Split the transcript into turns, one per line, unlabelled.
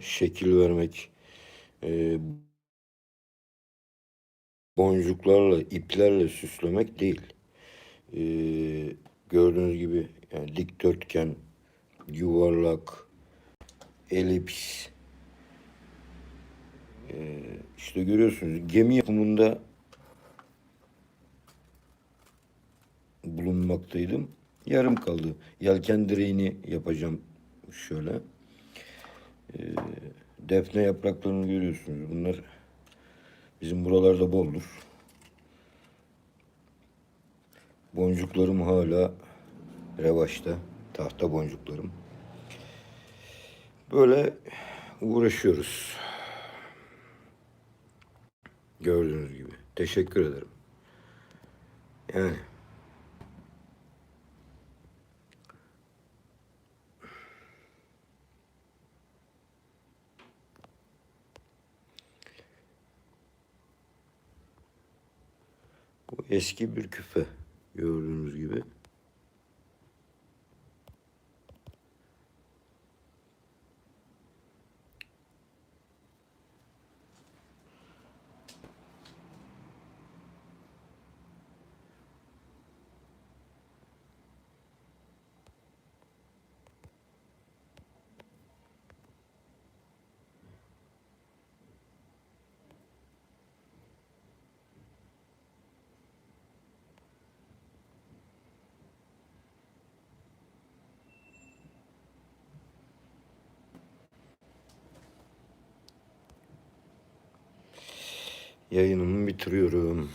şekil vermek, e, boncuklarla, iplerle süslemek değil. E, gördüğünüz gibi yani dikdörtgen, yuvarlak, elips. E, işte görüyorsunuz gemi yapımında bulunmaktaydım. Yarım kaldı. Yelken direğini yapacağım şöyle. Ee, defne yapraklarını görüyorsunuz. Bunlar bizim buralarda boldur. Boncuklarım hala revaçta. Tahta boncuklarım. Böyle uğraşıyoruz. Gördüğünüz gibi. Teşekkür ederim. Yani Bu eski bir küfe gördüğünüz gibi. Yayınımı bitiriyorum.